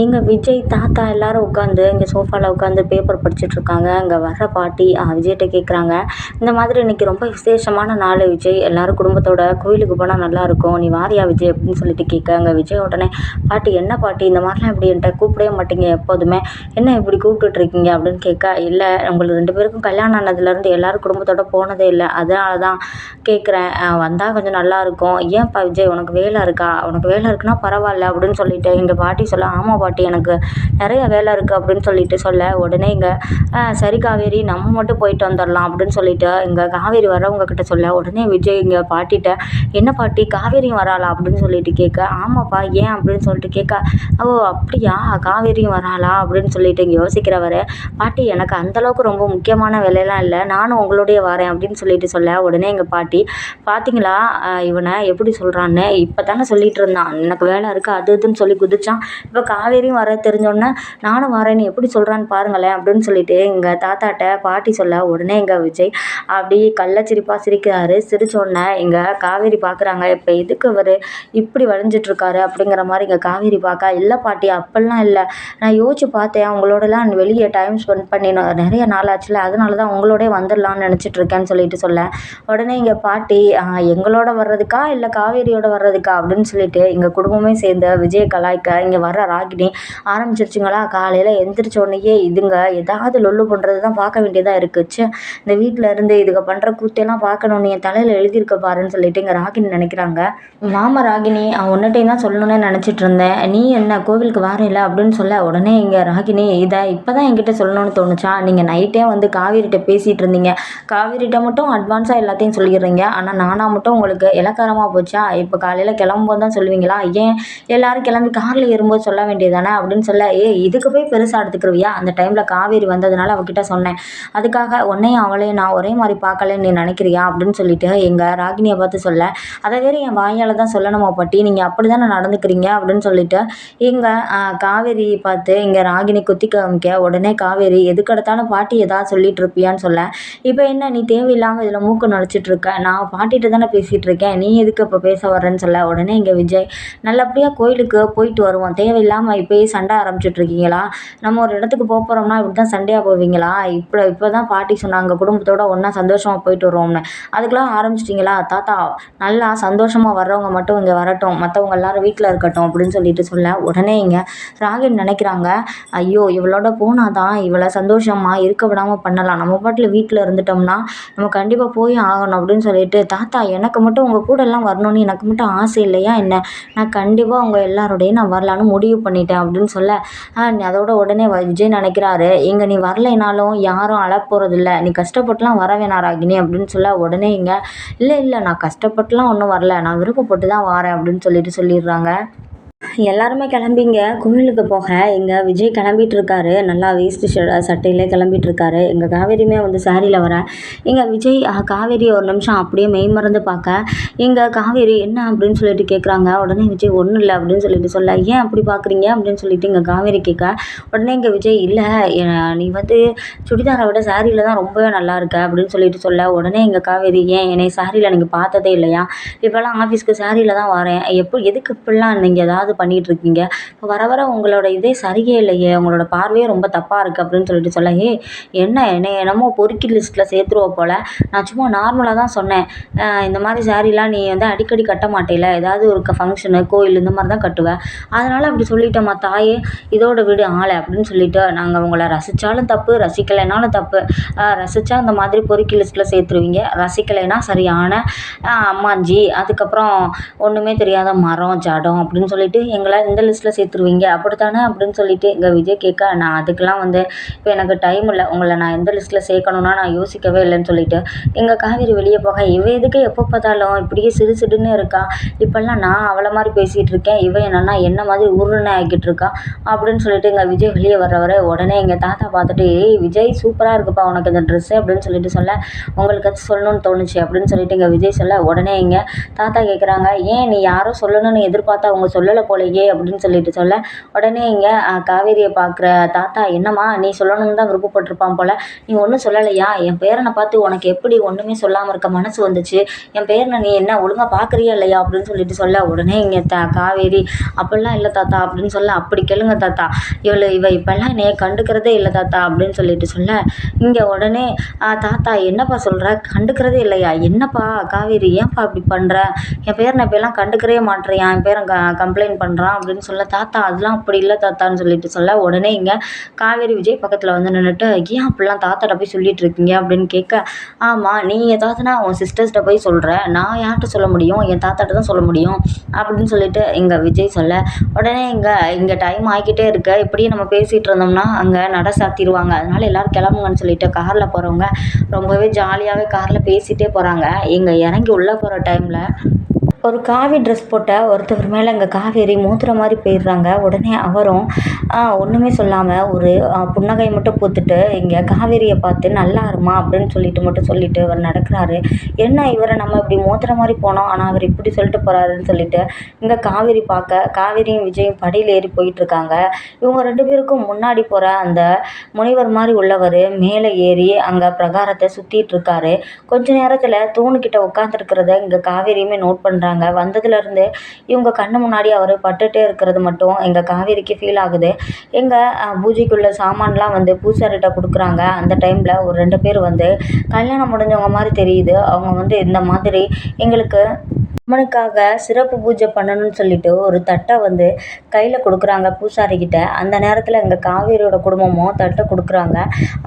எங்கள் விஜய் தாத்தா எல்லாரும் உட்காந்து இங்கே சோஃபாவில் உட்காந்து பேப்பர் படிச்சுட்டு இருக்காங்க அங்கே வர்ற பாட்டி விஜய்கிட்ட கேட்குறாங்க இந்த மாதிரி இன்னைக்கு ரொம்ப விசேஷமான நாள் விஜய். எல்லாரும் குடும்பத்தோட கோயிலுக்கு போனால் நல்லாயிருக்கும் நீ வாரியா விஜய் அப்படின்னு சொல்லிட்டு கேட்க அங்கே விஜய் உடனே பாட்டி என்ன பாட்டி? இந்த மாதிரிலாம் இப்படி என்கிட்ட கூப்பிடவே மாட்டீங்க எப்போதுமே? என்ன இப்படி கூப்பிட்டுட்ருக்கீங்க? அப்படின்னு கேட்க இல்லை உங்களுக்கு ரெண்டு பேருக்கும் கல்யாணம் ஆனதுலேருந்து எல்லாரும் குடும்பத்தோட போனதே இல்லை. அதனால தான் கேட்குறேன் வந்தால் கொஞ்சம் நல்லாயிருக்கும் ஏன்ப்பா விஜய் உனக்கு வேலை இருக்கா? உனக்கு வேலை இருக்குன்னா பரவாயில்ல அப்படின்னு சொல்லிட்டு எங்கள் பாட்டி சொல்ல ஆமாம் பாட்டி எனக்கு நிறைய வேலை இருக்குது அப்படின்னு சொல்லிட்டு சொல்ல உடனே இங்கே சரி காவேரி நம்ம மட்டும் போயிட்டு வந்துடலாம் அப்படின்னு சொல்லிட்டு இங்கே காவேரி வரவங்க கிட்ட சொல்ல உடனே விஜய் இங்கே பாட்டிகிட்ட என்ன பாட்டி காவேரியும் வராளா? அப்படின்னு சொல்லிட்டு கேட்க ஆமாப்பா ஏன்? அப்படின்னு சொல்லிட்டு கேட்க ஓ அப்படியா? காவேரியும் வராளா? அப்படின்னு சொல்லிட்டு இங்கே யோசிக்கிறவர் பாட்டி எனக்கு அந்தளவுக்கு ரொம்ப முக்கியமான வேலையெல்லாம் இல்லை நானும் உங்களுடைய வரேன் அப்படின்னு சொல்லிட்டு சொல்ல உடனே எங்கள் பாட்டி பார்த்தீங்களா இவனை எப்படி சொல்கிறான்னு இப்போ தானே சொல்லிட்டு இருந்தான். எனக்கு வேலை இருக்குது அது இதுன்னு சொல்லி குதிச்சான். இப்போ கா காவேரியும் வர தெரிஞ்சோடனே நானும் வரேன்னு எப்படி சொல்கிறான்னு பாருங்களேன் அப்படின்னு சொல்லிட்டு எங்கள் தாத்தாட்ட பாட்டி சொல்ல உடனே எங்கள் விஜய் அப்படி கள்ளச்சிரிப்பாக சிரிக்கிறாரு. சிரிச்சோடனே எங்கள் காவேரி பார்க்குறாங்க இப்போ எதுக்கு அவர் இப்படி வளைஞ்சிட்ருக்காரு அப்படிங்கிற மாதிரி இங்கே காவேரி பார்க்க இல்லை பாட்டி அப்பெல்லாம் இல்லை. நான் யோசிச்சு பார்த்தேன் உங்களோடலாம் வெளியே டைம் ஸ்பெண்ட் பண்ணி நிறைய நாள் ஆச்சுல அதனால தான் உங்களோடய வந்துடலான்னு நினச்சிட்டு இருக்கேன்னு சொல்லிட்டு சொல்ல. உடனே இங்கே பாட்டி எங்களோட வர்றதுக்கா இல்லை காவேரியோட வர்றதுக்கா? அப்படின்னு சொல்லிட்டு எங்கள் குடும்பமே சேர்ந்து விஜய கலாய்க்க இங்கே வர ராகி ராகினி ஆரம்பிச்சிருச்சுங்களா? காலையில் எந்திரிச்ச உடனேயே இதுங்க ஏதாவது லொல்லு பண்ணுறது தான் பார்க்க வேண்டியதாக இருக்குது ச்சே இந்த வீட்டில் இருந்து இதுக்கு பண்ணுற கூத்தையெல்லாம் பார்க்கணுன்னு என் தலையில் எழுதியிருக்க பாருன்னு சொல்லிட்டு இங்கே ராகினி நினைக்கிறாங்க. மாமா ராகினி அவன் உன்னிட்டையும் தான் சொல்லணும்னு நினச்சிட்டு இருந்தேன். நீ என்ன கோவிலுக்கு வாரில்ல அப்படின்னு சொல்ல உடனே இங்கே ராகினி இதை இப்போ தான் என்கிட்ட சொல்லணும்னு தோணுச்சா? நீங்கள் நைட்டே வந்து காவிரிட்ட பேசிகிட்டு இருந்தீங்க. காவிரிட்ட மட்டும் அட்வான்ஸாக எல்லாத்தையும் சொல்லிடுறீங்க. ஆனால் நானாக மட்டும் உங்களுக்கு இலக்காரமாக போச்சா? இப்போ காலையில் கிளம்பும்போது தான் சொல்லுவீங்களா? ஏன் எல்லாரும் கிளம்பி காரில் ஏறும்போது சொல்ல வேண்டியதானே அப்படின்னு சொல்ல ஏ இதுக்கு போய் பெருசாக எடுத்துக்கிருவியா? அந்த டைமில் காவேரி வந்ததுனால அவகிட்ட சொன்னேன். அதுக்காக உன்னையும் அவளையும் நான் ஒரே மாதிரி பார்க்கலன்னு நீ நினைக்கிறியா? அப்படின்னு சொல்லிட்டு எங்கள் ராகினியை பார்த்து சொல்ல அதை வேறு என் வாயால் தான் சொல்லணுமா பாட்டி? நீங்கள் அப்படி தானே நடந்துக்கிறீங்க? அப்படின்னு சொல்லிட்டு எங்கள் காவேரி பார்த்து இங்கே ராகினி குத்தி காமிக்க உடனே காவேரி எதுக்கெடுத்தாலும் பாட்டி ஏதாவது சொல்லிட்டு இருப்பியான்னு சொல்ல இப்போ என்ன நீ தேவையில்லாமல் இதில் மூக்கு நுழைச்சிட்டு இருக்க? நான் பாட்டிகிட்ட தானே பேசிகிட்டு இருக்கேன். நீ எதுக்கு இப்போ பேச வர்றேன்னு சொல்ல உடனே இங்கே விஜய் நல்லபடியாக கோயிலுக்கு போயிட்டு வருவோம். தேவையில்லாமல் இப்போயே சண்டை ஆரம்பிச்சிட்டு இருக்கீங்களா நம்ம ஒரு இடத்துக்கு போக போகிறோம்னா இப்படி தான் சண்டையாக போவீங்களா? இப்போ இப்போ தான் பாட்டி சொன்னாங்க குடும்பத்தோட ஒன்றா சந்தோஷமாக போயிட்டு வருவோம்னு அதுக்கெல்லாம் ஆரம்பிச்சிட்டிங்களா? தாத்தா நல்லா சந்தோஷமாக வர்றவங்க மட்டும் இங்கே வரட்டும். மற்றவங்க எல்லாரும் வீட்டில் இருக்கட்டும் அப்படின்னு சொல்லிட்டு சொல்ல உடனே இங்கே ராகின் நினைக்கிறாங்க ஐயோ இவளோட போனால் தான் இவளை சந்தோஷமாக இருக்க விடாமல் பண்ணலாம். நம்ம பாட்டில் வீட்டில் இருந்துட்டோம்னா நம்ம கண்டிப்பாக போய் ஆகணும் அப்படின்னு சொல்லிட்டு தாத்தா எனக்கு மட்டும் உங்கள் கூட எல்லாம் வரணும்னு எனக்கு மட்டும் ஆசை இல்லையா என்ன? நான் கண்டிப்பாக உங்கள் எல்லாரோடையும் நான் வரலான்னு முடிவு பண்ணிட்டேன். அப்படின்னு சொல்ல "ஆ, நீ அதோட உடனே விஜய் நினைக்கிறாரு. இங்கே நீ வரலைனாலும் யாரும் அழப்போகிறதில்ல நீ கஷ்டப்பட்டுலாம் வர வேணாம் ராகினி அப்படின்னு சொல்ல உடனே இங்கே இல்லை இல்லை நான் கஷ்டப்பட்டுலாம் ஒன்றும் வரல. நான் விருப்பப்பட்டு தான் வரேன் அப்படின்னு சொல்லிட்டு சொல்லிடுறாங்க. எல்லாருமே கிளம்பிங்க. கோவிலுக்கு போக. எங்கள் விஜய் கிளம்பிட்டு இருக்காரு நல்லா வேஸ்ட்டு ஷ சட்டையில் கிளம்பிட்டு இருக்காரு எங்கள் காவேரியுமே வந்து சாரியில் வர. எங்கள் விஜய் காவேரி ஒரு நிமிஷம் அப்படியே மெய் மறந்து பார்க்க எங்கள் காவேரி என்ன அப்படின்னு சொல்லிட்டு கேட்குறாங்க உடனே விஜய் ஒன்றும் இல்லை அப்படின்னு சொல்லிட்டு சொல்ல. ஏன் அப்படி பார்க்குறீங்க அப்படின்னு சொல்லிட்டு எங்கள் காவேரி கேட்க உடனே எங்கள் விஜய் இல்லை நீ வந்து சுடிதாரை விட சாரியில் தான் ரொம்பவே நல்லா இருக்க அப்படின்னு சொல்லிட்டு சொல்ல. உடனே எங்கள் காவேரி ஏன் என்னை சாரியில் நீங்கள் பார்த்ததே இல்லையா? இப்போல்லாம் ஆஃபீஸ்க்கு சாரியில் தான் வரேன். எப்போ எதுக்கு இப்படிலாம் நீங்கள் ஏதாவது பண்ணிகிட்டு இருக்கீங்க இப்போ வர வர உங்களோட இதே சரியே இல்லையே உங்களோட பார்வையே ரொம்ப தப்பாக இருக்குது அப்படின்னு சொல்லிட்டு சொல்ல ஏ என்ன என்ன என்னமோ பொறுக்கி லிஸ்ட்டில் சேர்த்துருவோம் போல். நான் சும்மா நார்மலாக தான் சொன்னேன். இந்த மாதிரி சாரீலாம் நீ வந்து அடிக்கடி கட்ட மாட்டேல. ஏதாவது ஒரு ஃபங்க்ஷனு கோயில் இந்த மாதிரி தான் கட்டுவேன் அதனால் அப்படி சொல்லிட்டேம்மா தாயே இதோட வீடு ஆளை அப்படின்னு சொல்லிட்டு நாங்கள் உங்களை ரசித்தாலும் தப்பு ரசிக்கலைனாலும் தப்பு. ரசித்தா இந்த மாதிரி பொறுக்கி லிஸ்ட்டில் சேர்த்துருவீங்க. ரசிக்கலைன்னா சரியான அம்மாஞ்சி. அதுக்கப்புறம் ஒன்றுமே தெரியாத மரம் ஜடம் அப்படின்னு சொல்லிட்டு எங்களை இந்த லிஸ்ட்டில் சேர்த்துருவீங்க. அப்படித்தானே? அப்படின்னு சொல்லிட்டு இங்கே விஜய் கேட்க நான் அதுக்கெலாம் வந்து இப்போ எனக்கு டைம் இல்லை. உங்களை நான் எந்த லிஸ்ட்டில் சேர்க்கணுன்னா நான் யோசிக்கவே இல்லைன்னு சொல்லிட்டு எங்கள் காவேரி வெளியே போக இவ எதுக்கு எப்போ பார்த்தாலும் இப்படியே சிடு சிடுன்னு இருக்கா? இப்போல்லாம் நான் அவளை மாதிரி பேசிகிட்டு இருக்கேன். இவ என்னன்னா என்ன மாதிரி உருணை ஆக்கிட்டு இருக்கா? அப்படின்னு சொல்லிட்டு எங்கள் விஜய் வெளியே வர்றவரை உடனே எங்கள் தாத்தா பார்த்துட்டு ஏய் விஜய் சூப்பராக இருக்குப்பா உனக்கு இந்த ட்ரெஸ்ஸு அப்படின்னு சொல்லிட்டு சொல்ல உங்களுக்கு அது சொல்லணும்னு தோணுச்சு. அப்படின்னு சொல்லிட்டு எங்கள் விஜய் சொல்ல உடனே எங்கள் தாத்தா கேட்குறாங்க ஏன் நீ யாரோ சொல்லணும்னு எதிர்பார்த்தா அவங்க சொல்லலை போலையே அப்படின்னு சொல்லிட்டு சொல்ல உடனே இங்கே காவேரியை பார்க்குற தாத்தா என்னம்மா நீ சொல்லணும்னு தான் விருப்பப்பட்டிருப்பான் போல். நீ ஒன்றும் சொல்லலையா? என் பேரனை பார்த்து உனக்கு எப்படி ஒன்றுமே சொல்லாமல் இருக்க மனசு வந்துச்சு? என் பேரனை நீ என்ன ஒழுங்காக பார்க்குறியா இல்லையா? அப்படின்னு சொல்லிட்டு சொல்ல உடனே இங்கே த காவேரி அப்படிலாம் இல்லை தாத்தா அப்படின்னு சொல்ல அப்படி கேளுங்க தாத்தா. இவள் இவ இப்போல்லாம் என்னைய கண்டுக்கிறதே இல்லை தாத்தா அப்படின்னு சொல்லிட்டு சொல்ல இங்கே உடனே தாத்தா என்னப்பா சொல்கிற கண்டுக்கிறதே இல்லையா? என்னப்பா காவேரி ஏன்ப்பா இப்படி பண்ணுற என் பேரனை இப்போலாம் கண்டுக்கிறவே மாட்டேறியா என் பேரன் க கம்ப்ளைண்ட் பண்ணுறான் அப்படின்னு சொல்ல தாத்தா அதெல்லாம் அப்படி இல்லை தாத்தான்னு சொல்லிட்டு சொல்ல உடனே இங்கே காவேரி விஜய் பக்கத்தில் வந்து நின்றுட்டு ஏன் அப்படிலாம் தாத்தாட்ட போய் சொல்லிட்டு இருக்கீங்க? அப்படின்னு கேட்க ஆமாம் நீ ஏதாவதுனா உன் சிஸ்டர்ஸ்கிட்ட போய் சொல்கிற நான் யார்கிட்ட சொல்ல முடியும்? என் தாத்தாட்ட தான் சொல்ல முடியும். அப்படின்னு சொல்லிட்டு இங்கே விஜய் சொல்ல உடனே இங்கே இங்கே டைம் ஆகிக்கிட்டே இருக்க. இப்படியே நம்ம பேசிகிட்டு இருந்தோம்னா அங்கே நட சாத்திடுவாங்க அதனால எல்லோரும் கிளம்புங்கன்னு சொல்லிட்டு காரில் போகிறவங்க ரொம்பவே ஜாலியாகவே காரில் பேசிகிட்டே போகிறாங்க இங்கே இறங்கி உள்ளே போகிற டைமில் ஒரு காவி ட்ரெஸ் போட்ட ஒருத்தவர் மேலே இங்கே காவேரி மூத்துற மாதிரி போயிடுறாங்க. உடனே அவரும் ஒன்றுமே சொல்லாமல் ஒரு புன்னகை மட்டும் பூத்துட்டு இங்கே காவேரியை பார்த்து நல்லா இருமா அப்படின்னு சொல்லிட்டு மட்டும் சொல்லிட்டு அவர் நடக்கிறாரு. என்ன இவரை நம்ம இப்படி மூத்துற மாதிரி போனோம் ஆனால் அவர் இப்படி சொல்லிட்டு போகிறாருன்னு சொல்லிட்டு இங்கே காவேரி பார்க்க காவேரியும் விஜயும் படியில் ஏறி போயிட்டுருக்காங்க. இவங்க ரெண்டு பேருக்கும் முன்னாடி போகிற அந்த முனிவர் மாதிரி உள்ளவர் மேலே ஏறி அங்கே பிரகாரத்தை சுற்றிட்டு இருக்காரு கொஞ்ச நேரத்தில் தூணுக்கிட்ட உட்காந்துருக்கிறத இங்கே காவேரியுமே நோட் பண்ணுறாங்க வந்தாங்க வந்ததுலேருந்து இவங்க கண்ணு முன்னாடி அவர் பட்டுட்டே இருக்கிறது மட்டும் எங்கள் காவேரிக்கு ஃபீல் ஆகுது. எங்கள் பூஜைக்குள்ள சாமான்லாம் வந்து பூசாரிட்ட கொடுக்குறாங்க. அந்த டைமில் ஒரு ரெண்டு பேர் வந்து கல்யாணம் முடிஞ்சவங்க மாதிரி தெரியுது. அவங்க வந்து இந்த மாதிரி எங்களுக்கு அம்மனுக்காக சிறப்பு பூஜை பண்ணணும்னு சொல்லிட்டு ஒரு தட்டை வந்து கையில் கொடுக்குறாங்க பூசாரிக்கிட்ட அந்த நேரத்தில் எங்கள் காவேரியோட குடும்பமும் தட்டை கொடுக்குறாங்க.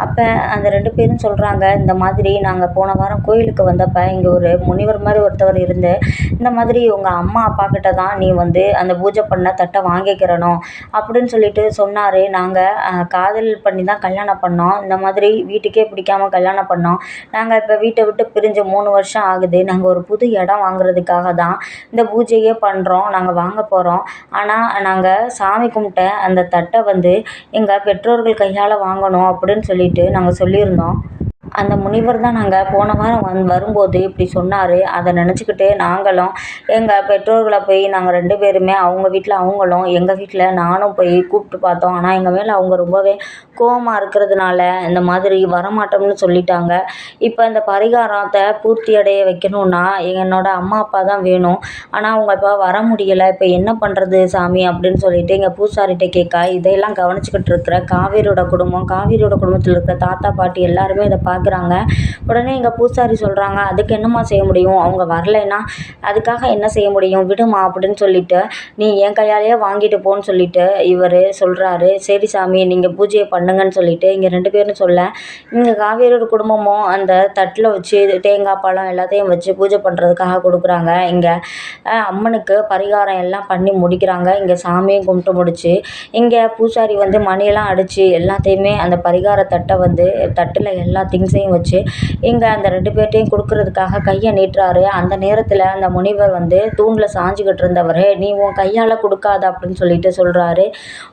அப்போ அந்த ரெண்டு பேரும் சொல்கிறாங்க இந்த மாதிரி நாங்கள் போன வாரம் கோயிலுக்கு வந்தப்போ இங்கே ஒரு முனிவர் மாதிரி ஒருத்தவர் இருந்து இந்த மாதிரி உங்கள் அம்மா அப்பா கிட்ட தான் நீ வந்து அந்த பூஜை பண்ண தட்டை வாங்கிக்கிறணும் அப்படின்னு சொல்லிட்டு சொன்னார். நாங்கள் காதல் பண்ணி தான் கல்யாணம் பண்ணோம். இந்த மாதிரி வீட்டுக்கே பிடிக்காம கல்யாணம் பண்ணோம். நாங்கள் இப்போ வீட்டை விட்டு பிரிஞ்சு மூணு வருஷம் ஆகுது. நாங்கள் ஒரு புது இடம் வாங்குறதுக்காக தான் இந்த பூஜையே பண்ணுறோம் நாங்கள் வாங்க போகிறோம் ஆனால் நாங்கள் சாமி கும்பிட்ட அந்த தட்டை வந்து எங்கள் பெற்றோர்கள் கையால் வாங்கணும் அப்படின்னு சொல்லிட்டு நாங்கள் சொல்லியிருந்தோம். அந்த முனிவர் தான் நாங்கள் போன வாரம் வந் வரும்போது இப்படி சொன்னார். அதை நினச்சிக்கிட்டு நாங்களும் எங்கள் பெற்றோர்களை போய் நாங்கள் ரெண்டு பேருமே அவங்க வீட்டில் அவங்களும் எங்கள் வீட்டில் நானும் போய் கூப்பிட்டு பார்த்தோம். ஆனால் எங்கள் மேலே அவங்க ரொம்பவே கோவமாக இருக்கிறதுனால இந்த மாதிரி வரமாட்டோம்னு சொல்லிட்டாங்க. இப்போ இந்த பரிகாரத்தை பூர்த்தி அடைய வைக்கணும்னா என்னோடய அம்மா அப்பா தான் வேணும். ஆனால் அவங்க இப்போ வர முடியலை. இப்போ என்ன பண்ணுறது சாமி அப்படின்னு சொல்லிட்டு எங்கள் பூசாரிகிட்ட கேட்க இதையெல்லாம் கவனிச்சுக்கிட்டு இருக்கிற காவேரியோட குடும்பம் காவேரியோட குடும்பத்தில் இருக்கிற தாத்தா பாட்டி எல்லாருமே இதை பார்க்க கொடுக்குறாங்க. உடனே எங்கள் பூசாரி சொல்கிறாங்க அதுக்கு என்னம்மா செய்ய முடியும்? அவங்க வரலைன்னா அதுக்காக என்ன செய்ய முடியும்? விடுமா? அப்படின்னு சொல்லிட்டு நீ என் கையாலேயே வாங்கிட்டு போன்னு சொல்லிட்டு இவர் சொல்கிறாரு சரி சாமி நீங்கள் பூஜையை பண்ணுங்கன்னு சொல்லிட்டு இங்கே ரெண்டு பேரும் சொல்ல இங்கே காவேரியோட குடும்பமும் அந்த தட்டில் வச்சு தேங்காய் பழம் எல்லாத்தையும் வச்சு பூஜை பண்ணுறதுக்காக கொடுக்குறாங்க. இங்கே அம்மனுக்கு பரிகாரம் எல்லாம் பண்ணி முடிக்கிறாங்க. இங்கே சாமியும் கும்பிட்டு முடிச்சு இங்கே பூசாரி வந்து மணியெல்லாம் அடித்து எல்லாத்தையுமே அந்த பரிகார தட்டை வந்து தட்டில் எல்லா திங்ஸையும் வச்சு இங்கே அந்த ரெண்டு பேர்ட்டையும் கொடுக்குறதுக்காக கையை நீட்டுறாரு. அந்த நேரத்தில் அந்த முனிவர் வந்து தூணில் சாஞ்சிக்கிட்டு இருந்தவர் நீ உன் கையால் கொடுக்காத அப்படின்னு சொல்லிட்டு சொல்கிறாரு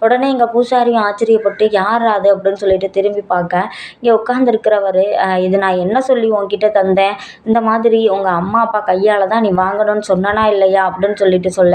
உடனே இங்கே பூசாரியும் ஆச்சரியப்பட்டு யார் அது? அப்படின்னு சொல்லிட்டு திரும்பி பார்க்க இங்கே உட்காந்துருக்கிறவர் இது நான் என்ன சொல்லி உன்கிட்ட தந்தேன்? இந்த மாதிரி உங்கள் அம்மா அப்பா கையால் தான் நீ வாங்கணும்னு சொன்னனா இல்லையா? அப்படின்னு சொல்லிட்டு சொல்ல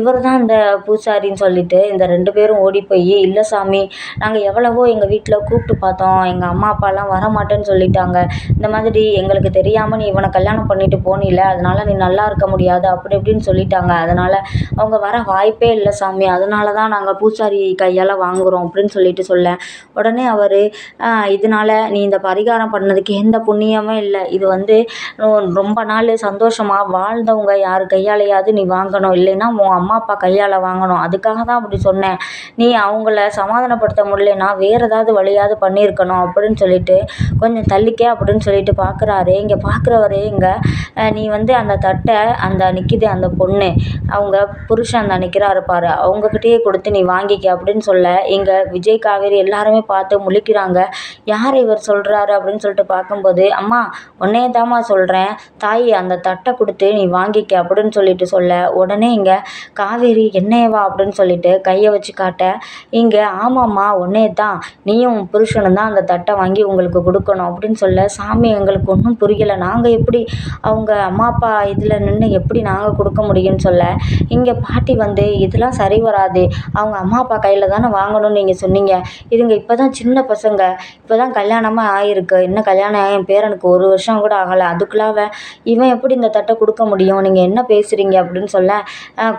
இவர் தான் இந்த பூசாரின்னு சொல்லிட்டு இந்த ரெண்டு பேரும் ஓடி போய் இல்லை சாமி நாங்கள் எவ்வளவோ எங்கள் வீட்டில் கூப்பிட்டு பார்த்தோம். எங்கள் அம்மா அப்பாலாம் வரமாட்டேன்னு சொல்லிட்டாங்க. இந்த மாதிரி எங்களுக்கு தெரியாமல் நீ இவனை கல்யாணம் பண்ணிட்டு போனில அதனால் நீ நல்லா இருக்க முடியாது அப்படி இப்படின்னு சொல்லிட்டாங்க. அதனால் அவங்க வர வாய்ப்பே இல்லை சாமி. அதனால தான் நாங்கள் பூசாரி கையால் வாங்குகிறோம் அப்படின்னு சொல்லிட்டு சொல்ல. உடனே அவர் இதனால் நீ இந்த பரிகாரம் பண்ணதுக்கு எந்த புண்ணியமே இல்லை. இது வந்து ரொம்ப நாள் சந்தோஷமாக வாழ்ந்தவங்க. யார் கையாலையாவது நீ வாங்கணும். இல்லைன்னா உன் அம்மா அப்பா கையால் வாங்கணும். அதுக்காக தான் அப்படி சொன்னேன். நீ அவங்கள சமாதானப்படுத்த முடியலன்னா வேறு ஏதாவது வழியாவது பண்ணியிருக்கணும் அப்படின்னு சொல்லிட்டு கொஞ்சம் தள்ளிக்க அப்படின்னு சொல்லிட்டு பார்க்குறாரு இங்கே பார்க்குறவரு இங்கே நீ வந்து அந்த தட்டை அந்த நிற்கிது அந்த பொண்ணு அவங்க புருஷன் அந்த நிற்கிறாரு பாரு. அவங்கக்கிட்டேயே கொடுத்து நீ வாங்கிக்க அப்படின்னு சொல்ல இங்கே விஜய் காவேரி எல்லாருமே பார்த்து முழிக்கிறாங்க. யார் இவர் சொல்கிறாரு அப்படின்னு சொல்லிட்டு பார்க்கும்போது அம்மா உன்னே தாம்மா சொல்கிறேன் தாய் அந்த தட்டை கொடுத்து நீ வாங்கிக்க அப்படின்னு சொல்லிட்டு சொல்ல உடனே இங்கே காவேரி என்னையவா அப்படின்னு சொல்லிட்டு கையை வச்சு காட்ட இங்கே ஆமாம்மா உன்னே தான் நீயும் புருஷனும் தான் அந்த தட்டை வாங்கி உங்களுக்கு கொடுக்கணும். அப்படின்னு சொல்ல சாமி எங்களுக்கு ஒன்றும் புரியலை. நாங்கள் எப்படி அவங்க அம்மா அப்பா இதில் நின்று எப்படி நாங்கள் கொடுக்க முடியும்னு சொல்ல இங்கே பாட்டி வந்து இதெல்லாம் சரி வராது. அவங்க அம்மா அப்பா கையில் தானே வாங்கணும்னு நீங்கள் சொன்னீங்க. இதுங்க இப்போ தான் சின்ன பசங்க. இப்போ தான் கல்யாணமாக ஆகிருக்கு இன்னும் கல்யாணம் ஆகி என் பேரனுக்கு ஒரு வருஷம் கூட ஆகலை. அதுக்குள்ளாவ இவன் எப்படி இந்த தட்டை கொடுக்க முடியும்? நீங்கள் என்ன பேசுகிறீங்க அப்படின்னு சொல்ல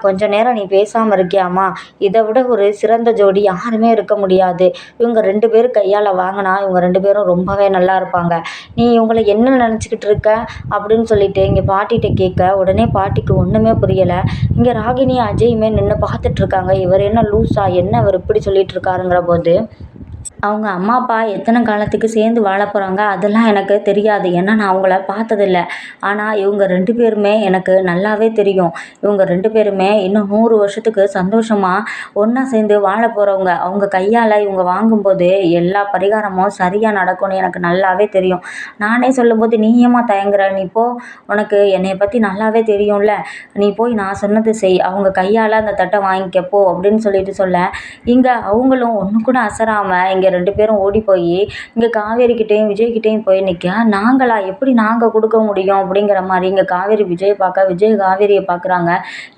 கொஞ்ச நேரம் நீ பேசாமல் இருக்கியாம்மா. இதை விட ஒரு சிறந்த ஜோடி யாருமே இருக்க முடியாது. இவங்க ரெண்டு பேரும் கையால் வாங்கினா இவங்க ரெண்டு பேரும் ரொம்பவே நல்லா இருப்பாங்க நீ இவங்களை என்ன நினச்சிக்கிட்டு இருக்க? அப்படின்னு சொல்லிட்டு இங்கே பாட்டிகிட்ட கேட்க உடனே பாட்டிக்கு ஒன்றுமே புரியலை. இங்கே ராகினி அஜயுமே நின்று பார்த்துட்ருக்காங்க இவர் என்ன லூஸா என்ன அவர் இப்படி சொல்லிட்டு இருக்காருங்கிற போது அவங்க அம்மா அப்பா எத்தனை காலத்துக்கு சேர்ந்து வாழ போகிறாங்க அதெல்லாம் எனக்கு தெரியாது. ஏன்னா நான் அவங்கள பார்த்ததில்ல. ஆனால் இவங்க ரெண்டு பேருமே எனக்கு நல்லாவே தெரியும். இவங்க ரெண்டு பேருமே இன்னும் நூறு வருஷத்துக்கு சந்தோஷமாக ஒன்றா சேர்ந்து வாழ போகிறவங்க அவங்க கையால் இவங்க வாங்கும்போது எல்லா பரிகாரமும் சரியாக நடக்கும்னு எனக்கு நல்லாவே தெரியும். நானே சொல்லும்போது நீ தயங்குற? நீ போ. உனக்கு என்னை பற்றி நல்லாவே தெரியும்ல. நீ போய் நான் சொன்னது செய். அவங்க கையால் அந்த தட்டை வாங்கிக்கப்போ அப்படின்னு சொல்லிட்டு சொல்ல. இங்கே அவங்களும் ஒன்று கூட அசராமல் இங்கே ரெண்டு பேரும் ஓடி போய் இங்கே காவேரிக்கிட்டேயும் விஜய்கிட்டேயும் போய் நிற்க நாங்களா எப்படி நாங்கள் கொடுக்க முடியும் அப்படிங்கிற மாதிரி இங்கே காவேரி விஜய் பார்க்க விஜய் காவேரியை பார்க்குறாங்க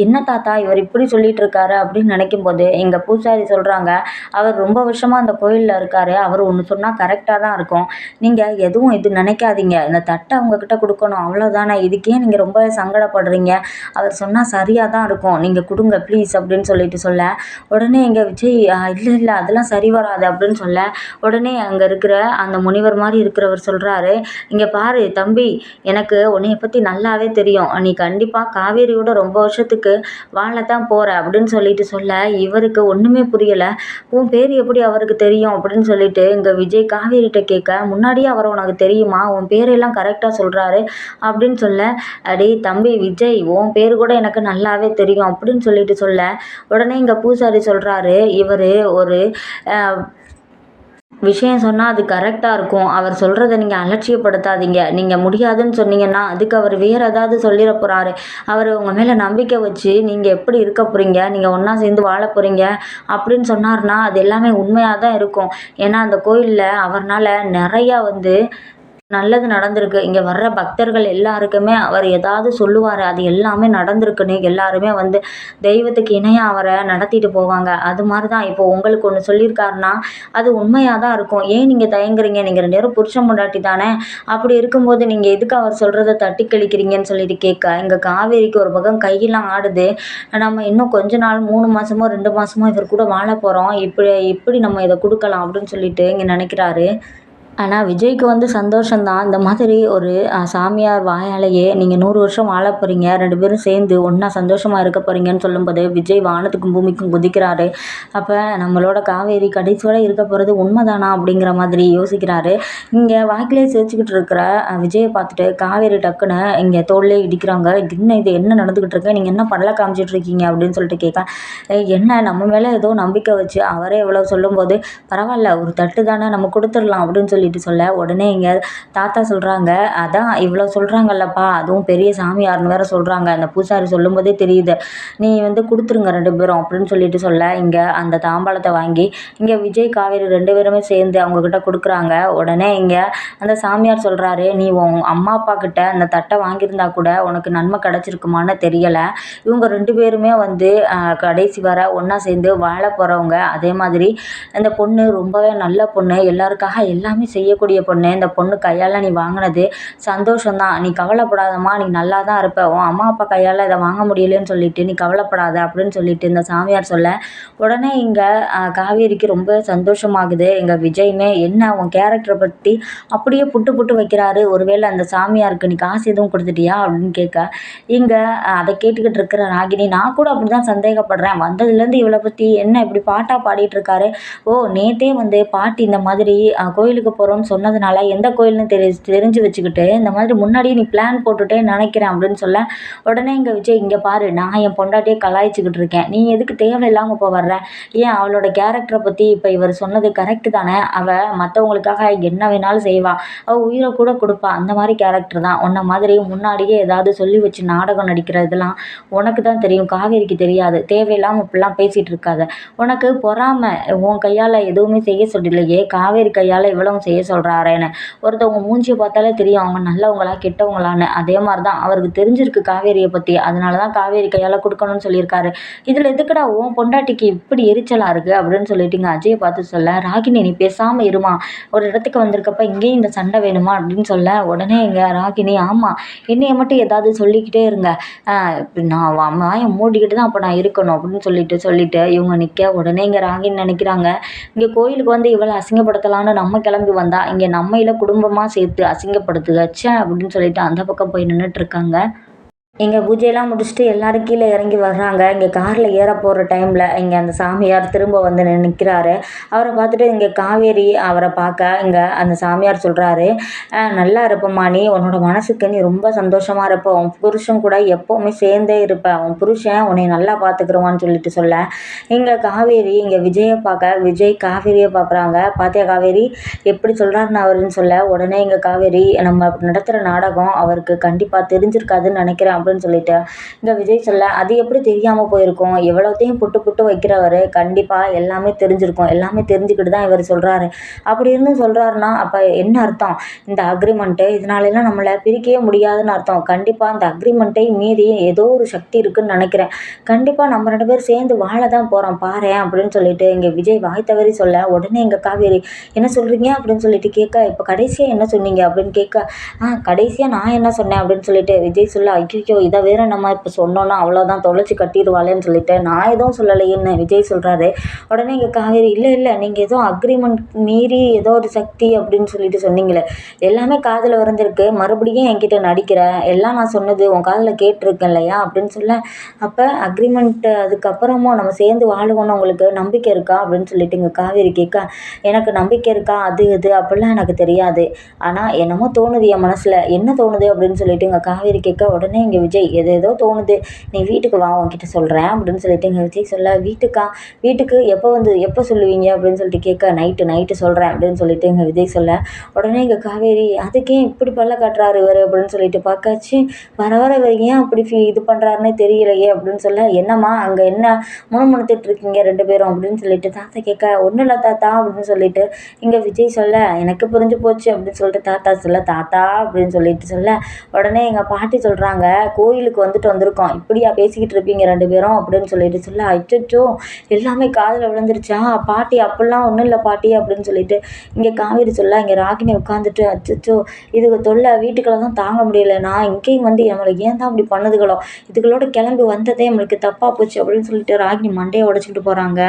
என்ன தாத்தா இவர் இப்படி சொல்லிட்டு இருக்காரு அப்படின்னு நினைக்கும் போது எங்கள் பூசாரி சொல்கிறாங்க அவர் ரொம்ப வருஷமாக அந்த கோயிலில் இருக்கார் அவர் ஒன்று சொன்னால் கரெக்டாக தான் இருக்கும். நீங்கள் எதுவும் இது நினைக்காதீங்க. இந்த தட்டை அவங்கக்கிட்ட கொடுக்கணும் அவ்வளோதானே இதுக்கே நீங்கள் ரொம்ப சங்கடப்படுறீங்க. அவர் சொன்னால் சரியாக தான் இருக்கும். நீங்கள் கொடுங்க ப்ளீஸ் அப்படின்னு சொல்லிட்டு சொல்ல. உடனே எங்கள் விஜய் இல்லை இல்லை அதெல்லாம் சரி வராது அப்படின்னு சொல்ல. உடனே அங்கே இருக்கிற அந்த முனிவர் மாதிரி இருக்கிறவர் சொல்கிறாரு இங்கே பாரு தம்பி எனக்கு உன்னைய பற்றி நல்லாவே தெரியும். நீ கண்டிப்பாக காவேரியோட ரொம்ப வருஷத்துக்கு வாழத்தான் போகிற அப்படின்னு சொல்லிட்டு சொல்ல இவருக்கு ஒன்றுமே புரியலை. உன் பேர் எப்படி அவருக்கு தெரியும்? அப்படின்னு சொல்லிட்டு இங்கே விஜய் காவேரிகிட்ட கேட்க முன்னாடியே அவர் உனக்கு தெரியுமா? உன் பேரெல்லாம் கரெக்டாக சொல்கிறாரு அப்படின்னு சொல்ல அடே தம்பி விஜய் உன் பேர் கூட எனக்கு நல்லாவே தெரியும். அப்படின்னு சொல்லிட்டு சொல்ல உடனே இங்கே பூசாரி சொல்கிறாரு இவர் ஒரு விஷயம் சொன்னால் அது கரெக்டாக இருக்கும். அவர் சொல்கிறத நீங்கள் அலட்சியப்படுத்தாதீங்க. நீங்கள் முடியாதுன்னு சொன்னீங்கன்னா அதுக்கு அவர் வேறு ஏதாவது சொல்லிட போகிறாரு அவர் உங்கள் மேலே நம்பிக்கை வச்சு நீங்கள் எப்படி இருக்க போகிறீங்க நீங்கள் ஒன்றா சேர்ந்து வாழ போகிறீங்க அப்படின்னு சொன்னார்னா அது எல்லாமே உண்மையாக தான் இருக்கும். ஏன்னா அந்த கோயிலில் அவர்னால் நிறையா வந்து நல்லது நடந்திருக்கு. இங்கே வர்ற பக்தர்கள் எல்லாருக்குமே அவர் ஏதாவது சொல்லுவார். அது எல்லாமே நடந்திருக்குன்னு எல்லாருமே வந்து தெய்வத்துக்கு இணையாக அவரை நடத்திட்டு போவாங்க. அது மாதிரி தான் இப்போ உங்களுக்கு ஒன்று சொல்லியிருக்காருன்னா அது உண்மையாக தான் இருக்கும். ஏன் நீங்கள் தயங்குறீங்க? நீங்கள் ரெண்டு பேரும் புருஷன் முண்டாட்டி தானே. அப்படி இருக்கும்போது நீங்கள் எதுக்கு அவர் சொல்கிறத தட்டி கழிக்கிறீங்கன்னு சொல்லிட்டு கேட்க? இங்கே காவேரிக்கு ஒரு பக்கம் கையெல்லாம் ஆடுது. நம்ம இன்னும் கொஞ்ச நாள் மூணு மாதமோ ரெண்டு மாதமோ இவர் கூட வாழ போகிறோம் இப்படி இப்படி நம்ம இதை கொடுக்கலாம் அப்படின்னு சொல்லிட்டு இங்கே நினைக்கிறாரு. ஆனால் விஜய்க்கு வந்து சந்தோஷம் தான் இந்த மாதிரி ஒரு சாமியார் வாயாலேயே நீங்கள் நூறு வருஷம் வாழ போகிறீங்க ரெண்டு பேரும் சேர்ந்து ஒன்றா சந்தோஷமாக இருக்க போகிறீங்கன்னு சொல்லும்போது விஜய் வானத்துக்கும் பூமிக்கும் குதிக்கிறாரு. அப்போ நம்மளோட காவேரி கடைசியோடு இருக்க போகிறது உண்மைதானா அப்படிங்கிற மாதிரி யோசிக்கிறாரு. இங்கே வாக்கிலே சிரிச்சுக்கிட்டு இருக்கிற விஜயை பார்த்துட்டு காவேரி டக்குன்னு இங்கே தோல்லே இடிக்கிறாங்க. என்ன இது? என்ன நடந்துக்கிட்டு இருக்கு? நீங்கள் என்ன பண்ணல காமிச்சிட்டு இருக்கீங்க? அப்படின்னு சொல்லிட்டு கேட்க என்ன? நம்ம மேலே ஏதோ நம்பிக்கை வச்சு அவரே இவ்வளோ சொல்லும்போது பரவாயில்ல. ஒரு தட்டு தானே நம்ம கொடுத்துடலாம் அப்படின்னு சொல்லி சொல்லிட்டு சொல்ல உடனே இங்கே தாத்தா சொல்கிறாங்க அதான் இவ்வளோ சொல்கிறாங்கல்லப்பா அதுவும் பெரிய சாமியார்னு வேறு சொல்கிறாங்க அந்த பூசாரி சொல்லும்போதே தெரியுது. நீ வந்து கொடுத்துருங்க ரெண்டு பேரும் அப்படின்னு சொல்லிட்டு சொல்ல இங்கே அந்த தாம்பாளத்தை வாங்கி இங்கே விஜய் காவேரி ரெண்டு பேருமே சேர்ந்து அவங்கக்கிட்ட கொடுக்குறாங்க. உடனே இங்கே அந்த சாமியார் சொல்கிறாரு நீ உன் அம்மா அப்பா கிட்ட அந்த தட்டை வாங்கியிருந்தா கூட உனக்கு நன்மை கிடச்சிருக்குமான்னு தெரியலை. இவங்க ரெண்டு பேருமே வந்து கடைசி வர ஒன்றா சேர்ந்து வாழ போகிறவங்க அதே மாதிரி அந்த பொண்ணு ரொம்பவே நல்ல பொண்ணு. எல்லாருக்காக எல்லாமே செய்யக்கூடிய பொண்ணு இந்த பொண்ணு கையால் நீ வாங்கினது சந்தோஷம் தான் நீ கவலைப்படாதம்மா நீ நல்லா தான் இருப்ப. உன் அம்மா அப்பா கையால் இதை வாங்க முடியலன்னு சொல்லிட்டு நீ கவலைப்படாத அப்படின்னு சொல்லிட்டு இந்த சாமியார் சொல்ல உடனே இங்கே காவேரிக்கு ரொம்ப சந்தோஷமாகுது. எங்கள் விஜயுமே என்ன உன் கேரக்டரை பற்றி அப்படியே புட்டு புட்டு வைக்கிறாரு. ஒருவேளை அந்த சாமியாருக்கு நீ காசு எதுவும் கொடுத்துட்டியா அப்படின்னு கேட்க இங்கே அதை கேட்டுக்கிட்டு இருக்கிற ராகினி நான் கூட அப்படி தான் சந்தேகப்படுறேன். வந்ததுலேருந்து இவளை பற்றி என்ன இப்படி பாட்டாக பாடிட்டு இருக்காரு? ஓ நேற்றே வந்து பாட்டி இந்த மாதிரி கோயிலுக்கு போகிறோம்னு சொன்னதுனால எந்த கோயில்னு தெரி தெரிஞ்சு வச்சுக்கிட்டு இந்த மாதிரி முன்னாடியே நீ பிளான் போட்டுட்டே நினைக்கிறேன் அப்படின்னு சொல்ல உடனே இங்கே விஜய் இங்கே பாரு நான் என் பொண்டாட்டியே கலாய்ச்சிக்கிட்டு இருக்கேன். நீ எதுக்கு தேவையில்லாமல் இப்போ வர்ற? ஏன் அவளோட கேரக்டரை பற்றி இப்போ இவர் சொன்னது கரெக்டு தானே? அவள் மற்றவங்களுக்காக என்ன வேணாலும் செய்வாள் அவள் உயிரை கூட கொடுப்பா. அந்த மாதிரி கேரக்டர் தான். உன்ன மாதிரி முன்னாடியே ஏதாவது சொல்லி வச்சு நாடகம் நடிக்கிறதெல்லாம் உனக்கு தான் தெரியும். காவேரிக்கு தெரியாது. தேவையில்லாமல் இப்படிலாம் பேசிகிட்டு இருக்காத. உனக்கு பொறாமல் உன் கையால் எதுவுமே செய்ய சொல்லலையே காவேரி கையால் இவ்வளவு செய்ய சொல்கிறாரேன்னு ஒருத்தவங்க மூஞ்சியை பார்த்தாலே தெரியும் அவங்க நல்லவங்களா கெட்டவங்களான்னு. அதே மாதிரி தான் அவருக்கு தெரிஞ்சிருக்கு காவேரியை பற்றி அதனால தான் காவேரி கையால் கொடுக்கணும்னு சொல்லியிருக்காரு. இதில் எதுக்குடா உன் பொண்டாட்டிக்கு இப்படி எரிச்சலாக இருக்குது அப்படின்னு சொல்லிட்டுங்க அஜயை பார்த்து சொல்ல ராகினி நீ பேசாமல் இருமா. ஒரு இடத்துக்கு வந்திருக்கப்ப இங்கேயும் இந்த சண்டை வேணுமா? அப்படின்னு சொல்ல உடனே இங்கே ராகினி ஆமாம் என்னையை மட்டும் ஏதாவது சொல்லிக்கிட்டே இருங்க. நான் வாயை மூடிக்கிட்டு தான் அப்போ நான் இருக்கணும் அப்படின்னு சொல்லிட்டு சொல்லிட்டு இவங்க நிற்க உடனே இங்கே ராகினி நினைக்கிறாங்க இங்கே கோயிலுக்கு வந்து இவளை அசிங்கப்படுத்தலான்னு நம்ம கிளம்பி வந்தா இங்கே நம்மையில குடும்பமாக சேர்த்து அசிங்கப்படுத்துகச்சே அப்படின்னு சொல்லிட்டு அந்த பக்கம் போய் நின்றுட்ருக்காங்க இங்கே பூஜையெல்லாம் முடிச்சுட்டு எல்லோரும் கீழே இறங்கி வர்றாங்க. இங்கே காரில் ஏற போகிற டைமில் இங்கே அந்த சாமியார் திரும்ப வந்து நிற்கிறாரு அவரை பார்த்துட்டு இங்கே காவேரி அவரை பார்க்க இங்கே அந்த சாமியார் சொல்கிறாரு நல்லா இருப்பம்மா நீ. உன்னோட மனசுக்கு நீ ரொம்ப சந்தோஷமாக இருப்ப. உன் புருஷன் கூட எப்போவுமே சேர்ந்தே இருப்ப. உன் புருஷன் உன்னை நல்லா பார்த்துக்குருவான்னு சொல்லிட்டு சொல்ல. இங்கே காவேரி இங்கே விஜயை பார்க்க விஜய் காவேரியை பார்க்குறாங்க பார்த்தியா காவேரி எப்படி சொல்கிறாருன்னு அவருன்னு சொல்ல. உடனே இங்கே காவேரி நம்ம நடத்துகிற நாடகம் அவருக்கு கண்டிப்பாக தெரிஞ்சிருக்காதுன்னு நினைக்கிறேன். அப்படின்னு சொல்லிட்டு. இந்த விஜய் சொல்ல அது எப்படி தெரியாமல் போயிருக்கும்? எவ்வளோத்தையும் புட்டு புட்டு வைக்கிறவர். கண்டிப்பாக எல்லாமே தெரிஞ்சிருக்கும். எல்லாமே தெரிஞ்சுக்கிட்டு தான் இவர் சொல்கிறாரு அப்படி இருந்து சொல்கிறாருன்னா அப்போ என்ன அர்த்தம்? இந்த அக்ரிமெண்ட்டு இதனாலலாம் நம்மளை பிரிக்கவே முடியாதுன்னு அர்த்தம். கண்டிப்பாக அந்த அக்ரிமெண்ட்டை மீறி ஏதோ ஒரு சக்தி இருக்குன்னு நினைக்கிறேன். கண்டிப்பாக நம்ம ரெண்டு பேரும் சேர்ந்து வாழ தான் போகிறோம் பாரு அப்படின்னு சொல்லிட்டு இங்கே விஜய் வாய் தவறி சொல்ல உடனே எங்கள் காவேரி என்ன சொல்கிறீங்க அப்படின்னு சொல்லிட்டு கேட்க இப்போ கடைசியாக என்ன சொன்னீங்க? அப்படின்னு கேட்க ஆ கடைசியாக நான் என்ன சொன்னேன்? அப்படின்னு சொல்லிட்டு விஜய் சொல்ல ஐயோ இதை வேற நம்ம இப்போ சொன்னோன்னா அவ்வளோதான் தொலைச்சி கட்டிடுவாளேன்னு சொல்லிட்டு நான் எதுவும் சொல்லலையேன்னு விஜய் சொல்கிறாரு உடனே இங்கே காவேரி இல்லை இல்லை நீங்கள் ஏதோ அக்ரிமெண்ட் மீறி ஏதோ ஒரு சக்தி அப்படின்னு சொல்லிட்டு சொன்னீங்களே. எல்லாமே காதில் வந்திருக்கு மறுபடியும் என்கிட்ட நடிக்கிற. எல்லாம் நான் சொன்னது உன் காதில் கேட்டிருக்கேன் இல்லையா? அப்படின்னு சொல்ல அப்போ அக்ரிமெண்ட்டு அதுக்கப்புறமும் நம்ம சேர்ந்து வாழுவோன்னு உங்களுக்கு நம்பிக்கை இருக்கா? அப்படின்னு சொல்லிட்டு இங்கே காவேரி கேட்க எனக்கு நம்பிக்கை இருக்கா? அது இது அப்படிலாம் எனக்கு தெரியாது. ஆனால் என்னமோ தோணுது என் மனசில். என்ன தோணுது? அப்படின்னு சொல்லிட்டு இங்கே காவேரி கேட்க உடனே இங்கே விஜய் எது ஏதோ தோணுது. நீ வீட்டுக்கு வா உன்கிட்ட சொல்கிறேன் அப்படின்னு சொல்லிட்டு எங்கள் விஜய் சொல்ல வீட்டுக்கா வீட்டுக்கு எப்போ வந்து எப்போ சொல்லுவீங்க? அப்படின்னு சொல்லிட்டு கேட்க நைட்டு நைட்டு சொல்கிறேன் அப்படின்னு சொல்லிட்டு எங்கள் விஜய் சொல்ல. உடனே எங்கள் காவேரி அதுக்கே இப்படி பல்ல காட்டுறாரு இவர் அப்படின்னு சொல்லிட்டு பார்க்காச்சு. வர வர இவர் ஏன் அப்படி ஃபீ இது பண்ணுறாருன்னே தெரியலையே அப்படின்னு சொல்ல என்னம்மா அங்கே என்ன முணுமுணுத்துட்டு இருக்கீங்க ரெண்டு பேரும்? அப்படின்னு சொல்லிட்டு தாத்தா கேட்க ஒன்றும் இல்லை தாத்தா அப்படின்னு சொல்லிட்டு இங்கே விஜய் சொல்ல எனக்கு புரிஞ்சு போச்சு அப்படின்னு சொல்லிட்டு தாத்தா சொல்ல தாத்தா அப்படின்னு சொல்லிட்டு சொல்ல. உடனே எங்கள் பாட்டி சொல்கிறாங்க கோயிலுக்கு வந்துட்டு வந்திருக்கோம். இப்படியா பேசிக்கிட்டு இருப்பீங்க ரெண்டு பேரும் அப்படின்னு சொல்லிட்டு சொல்ல அச்சோ எல்லாமே காதில் விழுந்துருச்சா? பாட்டி அப்படிலாம் ஒன்றும் இல்லை பாட்டி அப்படின்னு சொல்லிட்டு இங்கே காவேரி சொல்ல இங்கே ராகினி உட்காந்துட்டு அச்சோ இதுக்கு தொல்லை வீட்டுக்களை தான் தாங்க முடியல. நான் இங்கேயும் வந்து நம்மளை ஏன் தான் அப்படி பண்ணுதுகளோ? இதுகளோட கிளம்பி வந்ததே நம்மளுக்கு தப்பாக போச்சு அப்படின்னு சொல்லிட்டு ராகினி மண்டையை உடச்சிக்கிட்டு போகிறாங்க